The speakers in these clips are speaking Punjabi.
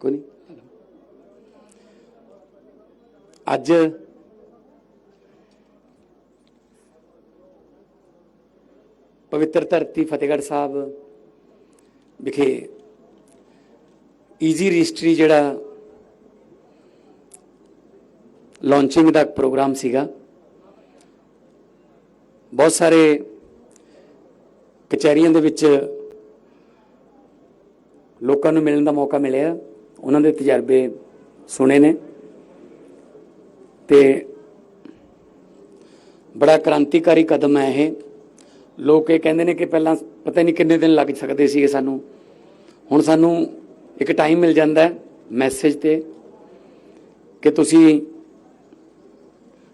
ਕੋਈ ਨਹੀਂ। ਅੱਜ ਪਵਿੱਤਰ ਧਰਤੀ ਫਤਿਹਗੜ੍ਹ ਸਾਹਿਬ ਵਿਖੇ ਈਜ਼ੀ ਰਜਿਸਟਰੀ ਜਿਹੜਾ ਲਾਂਚਿੰਗ ਦਾ ਪ੍ਰੋਗਰਾਮ ਸੀਗਾ। ਬਹੁਤ ਸਾਰੇ ਕਚਹਿਰੀਆਂ ਦੇ ਵਿੱਚ ਲੋਕਾਂ ਨੂੰ ਮਿਲਣ ਦਾ ਮੌਕਾ ਮਿਲਿਆ। ਉਹਨਾਂ ਦੇ ਤਜਰਬੇ ਸੁਣੇ ਨੇ ਤੇ ਬੜਾ ਕ੍ਰਾਂਤੀਕਾਰੀ ਕਦਮ ਹੈ ਇਹ। ਲੋਕ ਇਹ ਕਹਿੰਦੇ ਨੇ ਕਿ ਪਹਿਲਾਂ ਪਤਾ ਨਹੀਂ ਕਿੰਨੇ ਦਿਨ ਲੱਗ ਸਕਦੇ ਸੀਗੇ ਸਾਨੂੰ। ਹੁਣ ਸਾਨੂੰ ਇੱਕ ਟਾਈਮ ਮਿਲ ਜਾਂਦਾ ਹੈ ਮੈਸੇਜ ਤੇ ਕਿ ਤੁਸੀਂ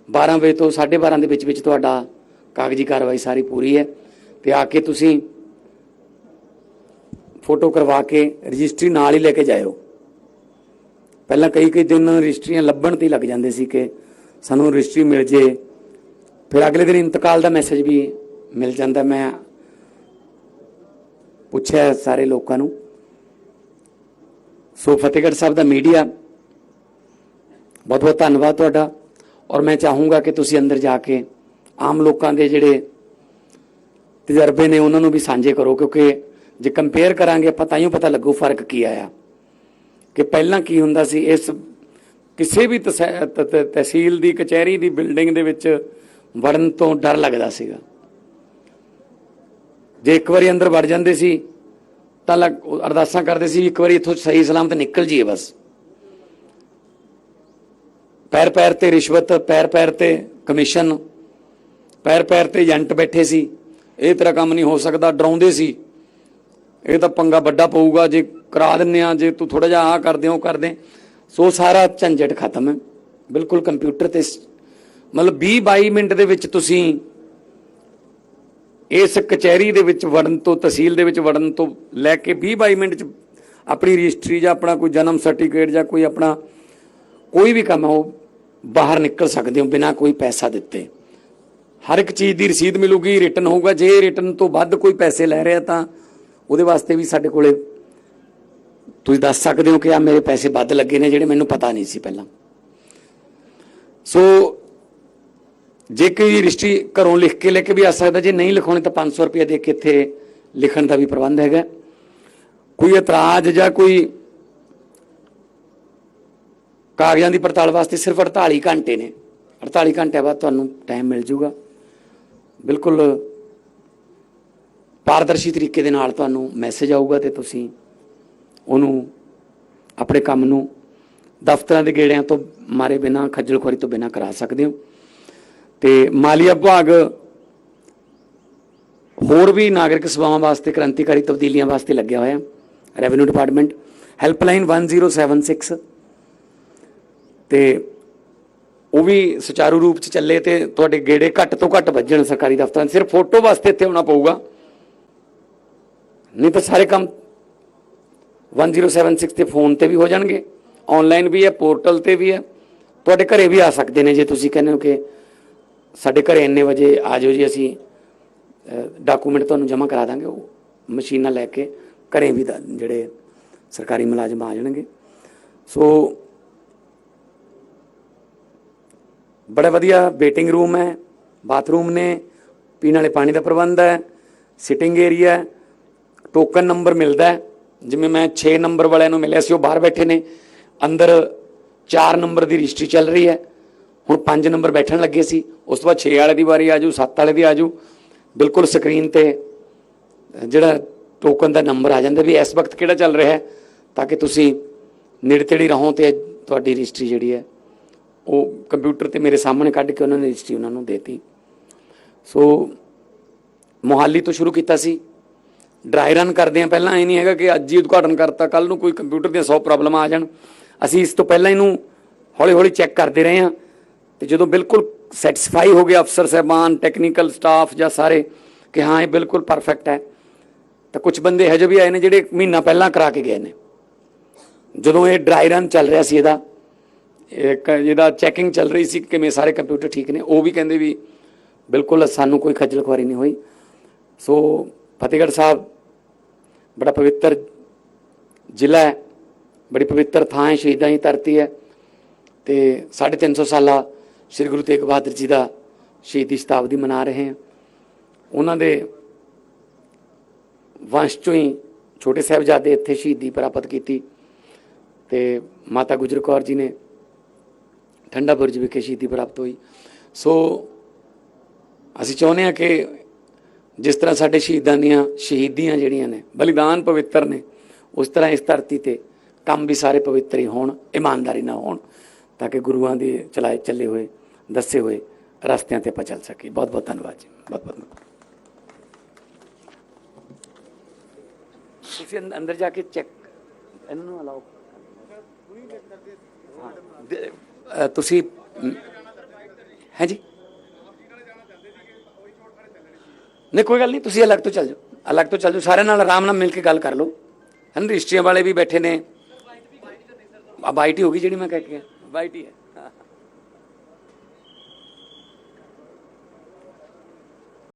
12 ਵਜੇ ਤੋਂ 12:30 ਦੇ ਵਿੱਚ ਵਿੱਚ ਤੁਹਾਡਾ ਕਾਗਜ਼ੀ ਕਾਰਵਾਈ ਸਾਰੀ ਪੂਰੀ ਹੈ ਤੇ ਆ ਕੇ ਤੁਸੀਂ ਫੋਟੋ ਕਰਵਾ ਕੇ ਰਜਿਸਟਰੀ ਨਾਲ ਹੀ ਲੈ ਕੇ ਜਾਇਓ। ਪਹਿਲਾਂ ਕਈ ਕਈ ਦਿਨ ਰਜਿਸਟਰੀਆਂ ਲੱਭਣ ਤੇ ਲੱਗ ਜਾਂਦੇ ਸੀ ਕਿ ਸਾਨੂੰ ਰਜਿਸਟਰੀ ਮਿਲ ਜੇ। ਫਿਰ ਅਗਲੇ ਦਿਨ ਇੰਤਕਾਲ ਦਾ ਮੈਸੇਜ ਵੀ ਮਿਲ ਜਾਂਦਾ। ਮੈਂ ਪੁੱਛਿਆ ਸਾਰੇ ਲੋਕਾਂ ਨੂੰ। ਸੋ ਫਤਿਹਗੜ੍ਹ ਸਾਹਿਬ ਦਾ ਮੀਡੀਆ ਬਹੁਤ ਬਹੁਤ ਧੰਨਵਾਦ ਤੁਹਾਡਾ। ਔਰ ਮੈਂ ਚਾਹੂੰਗਾ ਕਿ ਤੁਸੀਂ ਅੰਦਰ ਜਾ ਕੇ ਆਮ ਲੋਕਾਂ ਦੇ ਜਿਹੜੇ ਤਜਰਬੇ ਨੇ, ਉਹਨਾਂ ਨੂੰ ਵੀ ਸਾਂਝੇ ਕਰੋ। ਕਿਉਂਕਿ ਜੇ ਕੰਪੇਅਰ ਕਰਾਂਗੇ, ਆਪਾਂ ਤਾਂ ਹੀ ਪਤਾ ਲੱਗੂ ਫ਼ਰਕ ਕੀ ਆਇਆ। ਕਿ ਪਹਿਲਾਂ ਕੀ ਹੁੰਦਾ ਸੀ? ਇਸ ਕਿਸੇ ਵੀ ਤਸੈ- ਤਹਿਸੀਲ ਦੀ, ਕਚਹਿਰੀ ਦੀ ਬਿਲਡਿੰਗ ਦੇ ਵਿੱਚ ਵੜਨ ਤੋਂ ਡਰ ਲੱਗਦਾ ਸੀਗਾ। ਜੇ ਇੱਕ ਵਾਰੀ ਅੰਦਰ ਵੜ ਜਾਂਦੇ ਸੀ, ਤਾਂ ਲੱਗ- ਅਰਦਾਸਾਂ ਕਰਦੇ ਸੀ ਇੱਕ ਵਾਰੀ ਇੱਥੋਂ ਸਹੀ ਸਲਾਮਤ ਨਿਕਲ ਜੀਏ ਬਸ। ਪੈਰ ਪੈਰ ਤੇ ਰਿਸ਼ਵਤ ਪੈਰ ਪੈਰ ਤੇ ਕਮਿਸ਼ਨ ਪੈਰ ਪੈਰ ਤੇ ਏਜੰਟ ਬੈਠੇ ਸੀ। ਇਹ ਤੇਰਾ ਕੰਮ ਨਹੀਂ ਹੋ ਸਕਦਾ, ਡਰਾਉਂਦੇ ਸੀ। ਇਹ ਤਾਂ ਪੰਗਾ ਵੱਡਾ ਪਊਗਾ ਜੇ ਕਰਾ ਦਿੰਨੇ ਆ ਜੇ ਤੂੰ ਥੋੜਾ ਜਿਹਾ ਆ ਕਰਦੇ ਹੋ ਕਰਦੇ। ਸੋ ਸਾਰਾ ਝੰਜਟ ਖਤਮ ਹੈ। ਬਿਲਕੁਲ ਕੰਪਿਊਟਰ ਤੇ ਮਤਲਬ 20 22 ਮਿੰਟ ਦੇ ਵਿੱਚ ਤੁਸੀਂ ਇਸ ਕਚਹਿਰੀ ਦੇ ਵਿੱਚ ਵੜਨ ਤੋਂ, ਤਹਿਸੀਲ ਦੇ ਵਿੱਚ ਵੜਨ ਤੋਂ ਲੈ ਕੇ 20 22 ਮਿੰਟ ਚ ਆਪਣੀ ਰਜਿਸਟਰੀ ਜਾਂ ਆਪਣਾ ਕੋਈ ਜਨਮ ਸਰਟੀਫਿਕੇਟ ਜਾਂ ਕੋਈ ਆਪਣਾ ਕੋਈ ਵੀ ਕੰਮ ਹੈ ਉਹ ਬਾਹਰ ਨਿਕਲ ਸਕਦੇ ਹੋ ਬਿਨਾਂ ਕੋਈ ਪੈਸਾ ਦਿੱਤੇ। ਹਰ ਇੱਕ ਚੀਜ਼ ਦੀ ਰਸੀਦ ਮਿਲੂਗੀ, ਰਿਟਰਨ ਹੋਊਗਾ। ਜੇ ਰਿਟਰਨ ਤੋਂ ਵੱਧ ਕੋਈ ਪੈਸੇ ਲੈ ਰਿਹਾ ਤਾਂ ਉਹਦੇ ਵਾਸਤੇ ਵੀ ਸਾਡੇ ਕੋਲੇ ਤੁਸੀਂ ਦੱਸ ਸਕਦੇ ਹੋ ਕਿ ਆ ਮੇਰੇ ਪੈਸੇ ਵੱਧ ਲੱਗੇ ਨੇ ਜਿਹੜੇ ਮੈਨੂੰ ਪਤਾ ਨਹੀਂ ਸੀ ਪਹਿਲਾਂ। ਸੋ ਜੇ ਕੋਈ ਰਜਿਸਟਰੀ ਘਰੋਂ ਲਿਖ ਕੇ ਲੈ ਕੇ ਵੀ ਆ ਸਕਦਾ, ਜੇ ਨਹੀਂ ਲਿਖਾਉਣੀ ਤਾਂ 500 ਰੁਪਏ ਦੇ ਕੇ ਇੱਥੇ ਲਿਖਣ ਦਾ ਵੀ ਪ੍ਰਬੰਧ ਹੈਗਾ। ਕੋਈ ਇਤਰਾਜ਼ ਜਾਂ ਕੋਈ ਕਾਗਜ਼ਾਂ ਦੀ ਪੜਤਾਲ ਵਾਸਤੇ ਸਿਰਫ 48 ਘੰਟੇ ਨੇ। 48 ਘੰਟੇ ਬਾਅਦ ਤੁਹਾਨੂੰ ਟਾਈਮ ਮਿਲ ਜਾਊਗਾ। ਬਿਲਕੁਲ ਪਾਰਦਰਸ਼ੀ ਤਰੀਕੇ ਦੇ ਨਾਲ ਤੁਹਾਨੂੰ ਮੈਸੇਜ ਆਊਗਾ ਤੇ ਤੁਸੀਂ ਉਹਨੂੰ, ਆਪਣੇ ਕੰਮ ਨੂੰ ਦਫ਼ਤਰਾਂ ਦੇ ਗੇੜਿਆਂ ਤੋਂ ਮਾਰੇ ਬਿਨਾ ਖੱਜਲ ਖੁਆਰੀ ਤੋਂ ਬਿਨਾ ਕਰਾ ਸਕਦੇ ਹੋ। ਤੇ ਮਾਲੀਆ ਵਿਭਾਗ ਹੋਰ ਵੀ ਨਾਗਰਿਕ ਸੇਵਾਵਾਂ ਵਾਸਤੇ, ਕ੍ਰਾਂਤੀਕਾਰੀ ਤਬਦੀਲੀਆਂ ਵਾਸਤੇ ਲੱਗਿਆ ਹੋਇਆ। ਰੈਵਨਿਊ ਡਿਪਾਰਟਮੈਂਟ ਹੈਲਪਲਾਈਨ 1076 ਤੇ ਉਹ ਵੀ ਸੁਚਾਰੂ ਰੂਪ ਚ ਚੱਲੇ ਤੇ ਤੁਹਾਡੇ ਗੇੜੇ ਘੱਟ ਤੋਂ ਘੱਟ ਵੱਜਣ ਸਰਕਾਰੀ ਦਫ਼ਤਰਾਂ ਸਿਰਫ ਫੋਟੋ ਵਾਸਤੇ ਇੱਥੇ ਆਉਣਾ ਪਊਗਾ। ਨਹੀਂ ਤਾਂ ਸਾਰੇ ਕੰਮ 1076 ਤੇ ਫੋਨ ਤੇ ਵੀ ਹੋ ਜਾਣਗੇ। ਆਨਲਾਈਨ ਵੀ ਹੈ, ਪੋਰਟਲ ਤੇ ਵੀ ਹੈ। ਤੁਹਾਡੇ ਘਰੇ ਵੀ ਆ ਸਕਦੇ ਨੇ ਜੇ ਤੁਸੀਂ ਕਹਿੰਦੇ ਹੋ ਕਿ ਸਾਡੇ ਘਰੇ ਇੰਨੇ ਵਜੇ ਆ ਜਾਓ ਜੀ, ਅਸੀਂ ਡਾਕੂਮੈਂਟ ਤੁਹਾਨੂੰ ਜਮ੍ਹਾਂ ਕਰਾ ਦਾਂਗੇ, ਉਹ ਮਸ਼ੀਨਾਂ ਲੈ ਕੇ ਘਰੇ ਵੀ ਦਾ- ਜਿਹੜੇ ਸਰਕਾਰੀ ਮੁਲਾਜ਼ਮ ਆ ਜਾਣਗੇ। ਸੋ ਬੜਾ ਵਧੀਆ ਵੇਟਿੰਗ ਰੂਮ ਹੈ ਬਾਥਰੂਮ ਨੇ, ਪੀਣ ਵਾਲੇ ਪਾਣੀ ਦਾ ਪ੍ਰਬੰਧ ਹੈ ਸਿਟਿੰਗ ਏਰੀਆ ਟੋਕਨ ਨੰਬਰ ਮਿਲਦਾ ਹੈ। ਜਿਵੇਂ ਮੈਂ 6 ਨੰਬਰ ਵਾਲਿਆਂ ਨੂੰ ਮਿਲਿਆ ਸੀ, ਉਹ ਬਾਹਰ ਬੈਠੇ ਨੇ। ਅੰਦਰ 4 ਨੰਬਰ ਦੀ ਰਜਿਸਟਰੀ ਚੱਲ ਰਹੀ ਹੈ। ਹੁਣ 5 ਨੰਬਰ ਬੈਠਣ ਲੱਗੇ ਸੀ। ਉਸ ਤੋਂ ਬਾਅਦ 6 ਵਾਲੇ ਦੀ ਵਾਰੀ ਆਜੂ 7 ਵਾਲੇ ਦੀ ਆਜੂ ਬਿਲਕੁਲ ਸਕਰੀਨ ਤੇ ਜਿਹੜਾ ਟੋਕਨ ਦਾ ਨੰਬਰ ਆ ਜਾਂਦਾ ਵੀ ਇਸ ਵਕਤ ਕਿਹੜਾ ਚੱਲ ਰਿਹਾ ਹੈ, ਤਾਂ ਕਿ ਤੁਸੀਂ ਨੇੜੇ ਤੇੜੇ ਰਹੋ ਤੇ ਤੁਹਾਡੀ ਰਜਿਸਟਰੀ ਜਿਹੜੀ ਹੈ, ਉਹ ਕੰਪਿਊਟਰ ਤੇ ਮੇਰੇ ਸਾਹਮਣੇ ਕੱਢ ਕੇ ਉਹਨਾਂ ਨੇ ਰਜਿਸਟਰੀ ਉਹਨਾਂ ਨੂੰ ਦੇਤੀ। ਸੋ ਮੋਹਾਲੀ ਤੋਂ ਸ਼ੁਰੂ ਕੀਤਾ ਸੀ। ਡਰਾਈ ਰਨ ਕਰਦੇ ਆ ਪਹਿਲਾਂ ਇਹ ਨਹੀਂ ਹੈਗਾ ਕਿ ਅੱਜ ਹੀ ਉਦਘਾਟਨ ਕਰਤਾ ਕੱਲ ਨੂੰ ਕੋਈ ਕੰਪਿਊਟਰ ਦੀਆਂ 100 ਪ੍ਰੋਬਲਮਾਂ ਆ ਜਾਣ। ਅਸੀਂ ਇਸ ਤੋਂ ਪਹਿਲਾਂ ਇਹਨੂੰ ਹੌਲੀ ਹੌਲੀ ਚੈੱਕ ਕਰਦੇ ਰਹੇ ਹਾਂ। ਤੇ ਜਦੋਂ ਬਿਲਕੁਲ ਸੈਟੀਸਫਾਈ ਹੋ ਗਏ ਅਫਸਰ ਸਹਿਬਾਨ ਟੈਕਨੀਕਲ ਸਟਾਫ ਜਾਂ ਸਾਰੇ, ਕਿ ਹਾਂ, ਇਹ ਬਿਲਕੁਲ ਪਰਫੈਕਟ ਹੈ। ਤਾਂ ਕੁਝ ਬੰਦੇ ਹਜੇ ਵੀ ਆਏ ਨੇ ਜਿਹੜੇ ਮਹੀਨਾ ਪਹਿਲਾਂ ਕਰਾ ਕੇ ਗਏ ਨੇ। ਜਦੋਂ ਇਹ ਡਰਾਈ ਰਨ ਚੱਲ ਰਿਹਾ ਸੀ ਇਹਦਾ, ਇੱਕ ਜਿਹਦਾ ਚੈਕਿੰਗ ਚੱਲ ਰਹੀ ਸੀ ਕਿ ਕਿਵੇਂ ਸਾਰੇ ਕੰਪਿਊਟਰ ਠੀਕ ਨੇ, ਉਹ ਵੀ ਕਹਿੰਦੇ ਵੀ ਬਿਲਕੁਲ ਸਾਨੂੰ ਕੋਈ ਖੱਜਲ ਖੁਆਰੀ ਨਹੀਂ ਹੋਈ। ਸੋ ਫਤਿਹਗੜ੍ਹ ਸਾਹਿਬ ਬੜਾ ਪਵਿੱਤਰ ਜ਼ਿਲ੍ਹਾ ਹੈ, ਬੜੀ ਪਵਿੱਤਰ ਥਾਂ ਹੈ, ਸ਼ਹੀਦਾਂ ਦੀ ਧਰਤੀ ਹੈ ਤੇ 350 ਸਾਲਾ ਸ੍ਰੀ ਗੁਰੂ ਤੇਗ ਬਹਾਦਰ ਜੀ ਦਾ ਸ਼ਹੀਦੀ ਸ਼ਤਾਬਦੀ ਮਨਾ ਰਹੇ ਹਾਂ। ਉਹਨਾਂ ਦੇ ਵੰਸ਼ ਚੋਂ ਹੀ ਛੋਟੇ ਸਾਹਿਬਜ਼ਾਦੇ ਇੱਥੇ ਸ਼ਹੀਦੀ ਪ੍ਰਾਪਤ ਕੀਤੀ ਤੇ ਮਾਤਾ ਗੁਜਰ ਕੌਰ ਜੀ ਨੇ ਠੰਡਾ ਬੁਰਜ ਵਿਖੇ ਸ਼ਹੀਦੀ ਪ੍ਰਾਪਤ ਹੋਈ। ਸੋ ਅਸੀਂ ਚਾਹੁੰਦੇ ਹਾਂ ਕਿ ਜਿਸ ਤਰ੍ਹਾਂ ਸਾਡੇ ਸ਼ਹੀਦਾਂ ਦੀਆਂ ਸ਼ਹੀਦੀਆਂ ਜਿਹੜੀਆਂ ਨੇ, ਬਲੀਦਾਨ ਪਵਿੱਤਰ ਨੇ, ਉਸ ਤਰ੍ਹਾਂ ਇਸ ਧਰਤੀ ਤੇ ਕੰਮ ਵੀ ਸਾਰੇ ਪਵਿੱਤਰ ਹੀ ਹੋਣ, ਇਮਾਨਦਾਰੀ ਨਾਲ ਹੋਣ, ਤਾਂ ਕਿ ਗੁਰੂਆਂ ਦੇ ਚਲਾਏ ਚੱਲੇ ਹੋਏ, ਦੱਸੇ ਹੋਏ ਰਸਤਿਆਂ ਤੇ ਆਪਾਂ ਚੱਲ ਸਕੀਏ। ਬਹੁਤ ਬਹੁਤ ਧੰਨਵਾਦ ਜੀ। ਬਹੁਤ ਬਹੁਤ ਧੰਨਵਾਦ। ਤੁਸੀਂ ਅੰਦ- ਅੰਦਰ ਜਾ ਕੇ ਚੈੱਕ, ਇਹਨਾਂ ਨੂੰ ਅਲਾਓ ਤੁਸੀਂ ਹੈ ਜੀ? ਨਹੀਂ, ਕੋਈ ਗੱਲ ਨਹੀਂ, ਤੁਸੀਂ ਅਲੱਗ ਤੋਂ ਚੱਲ ਜਾਓ। ਅਲੱਗ ਤੋਂ ਚੱਲ ਜਾਓ। ਸਾਰਿਆਂ ਨਾਲ ਆਰਾਮ ਨਾਲ ਮਿਲ ਕੇ ਗੱਲ ਕਰ ਲਓ। ਹਨ ਰਜਿਸਟਰੀਆਂ ਵਾਲੇ ਵੀ ਬੈਠੇ ਨੇ। ਆ ਬਾਈਟੀ ਹੋ ਗਈ ਜਿਹੜੀ ਮੈਂ ਕਹਿ ਕੇ ਗਿਆ। ਬਾਈਟੀ ਹੈ।